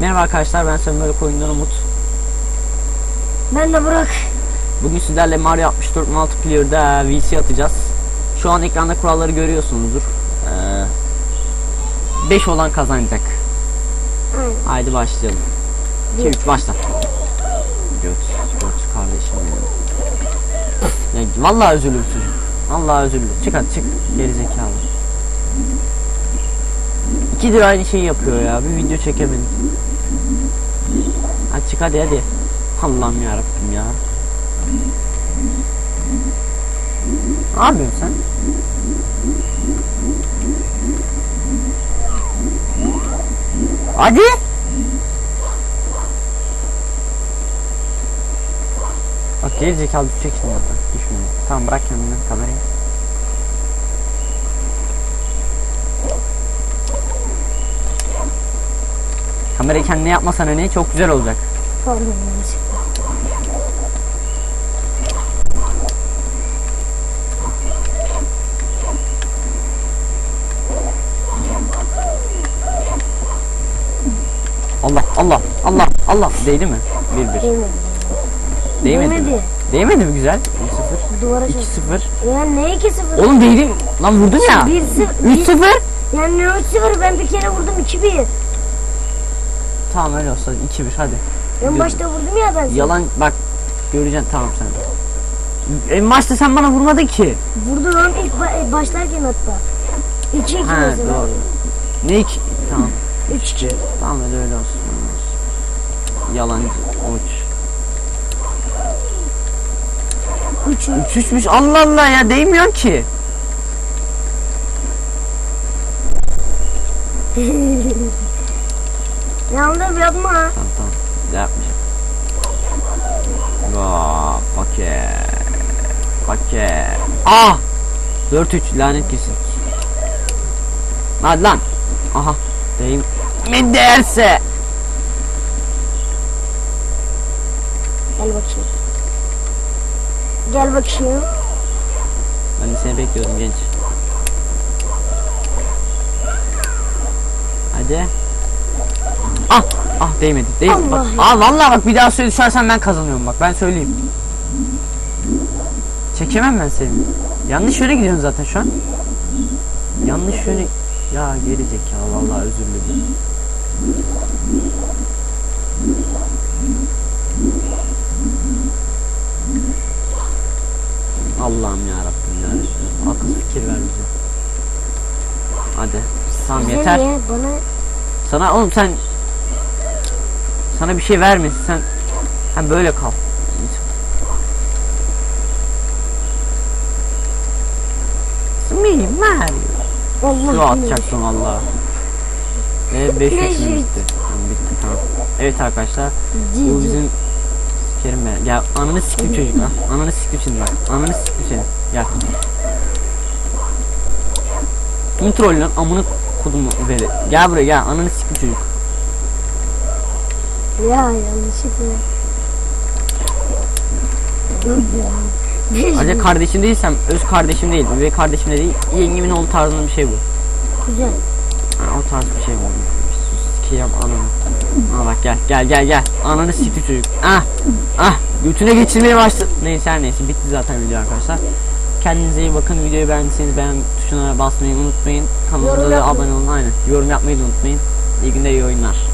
Merhaba arkadaşlar ben Böyle Oyundan Umut. Ben de Burak. Bugün sizlerle Mario 64 Multiplayer'da VC atacağız. Şu an ekranda kuralları görüyorsunuzdur. 5 olan kazanacak. Aynen. Haydi başlayalım. 2 3 başla. Göt, göt kardeşim benim. Ya vallahi özürlü çocuk. Vallahi özürlü. Çık hadi çık. Geri zekalı. İkidir aynı şeyi yapıyor ya. Bir video çekemedim. Hadi çık hadi hadi. Allah'ım yarabbim ya. Ne sen? Hadi. Bak geri zekalı düşecek şimdi orada. Düşmüyor. Tamam bırak kendini kamerayı. Kamerayı kendine yapmasan hani çok güzel olacak. Pardon. Allah Allah Allah Allah değdi mi? 1-1. Değmedi. Değmedi. mi? Değmedi. Değmedi mi güzel? 1-0. Duvara çarptı. 2-0. Ya ne 2-0? Oğlum değdi. Lan vurdun ya. 1-0. 3-0. Yani ne 3-0 ben bir kere vurdum 2-1. Tamam öyle olsa 2-1 hadi. En başta vurdum ya ben. seni. Yalan bak göreceksin tamam sen. En başta sen bana vurmadın ki. Vurdu lan ilk ba- başlarken hatta. 2-2 Ha mesela. doğru. Ne iki? Tamam. 3-2. Tamam hadi öyle olsun. öyle olsun. Yalancı uç. 3-3. 3 3'müş Allah Allah ya değmiyor ki. Yandım yapma. Tamam tamam. Bir daha yapmayacağım. Aa, paket. Paket. Ah! 4-3 lanet kesin. Hadi lan. Aha. Deyim. Mi derse. Gel bakayım. Gel bakayım. Ben de seni bekliyordum genç. Hadi. Ah! Ah değmedi. Değil. Bak, ya. ah vallahi bak bir daha söyle düşersen ben kazanıyorum bak. Ben söyleyeyim. Çekemem ben seni. Yanlış yöne gidiyorsun zaten şu an. Yanlış yöne... Ya geri zekalı vallahi özür dilerim. Allah'ım ya Rabbim ya Resulallah. Akıl fikir ver bize. Hadi. Bize yeter. Bana Sana oğlum sen sana bir şey vermesin sen sen böyle kal. Me Mario. Allah Şu atacaktım Allah. Ve 5 Ne 3 şey? bitti. Bitti tamam. Evet arkadaşlar bu bizim Kerim ben. Gel ananı siktim çocuk ha. Ananı siktim şimdi bak. Ananı siktim seni. Gel. Kim troll lan? Amına kodumu veri. Gel buraya gel. Ananı siktim çocuk. Ya yanlışlıkla. Ayrıca kardeşim değilsem öz kardeşim değil. Ve kardeşim de değil. Yengemin oğlu tarzında bir şey bu. Güzel. Ha, o tarz bir şey bu. Sikeyim ananı. Aa bak gel gel gel gel. Ananı sikti çocuk. Ah ah götüne geçirmeye başladı. Neyse her neyse bitti zaten video arkadaşlar. Kendinize iyi bakın. Videoyu beğendiyseniz beğen tuşuna basmayı unutmayın. Kanalımıza da abone olun. Aynen. Yorum yapmayı da unutmayın. İyi günler iyi oyunlar.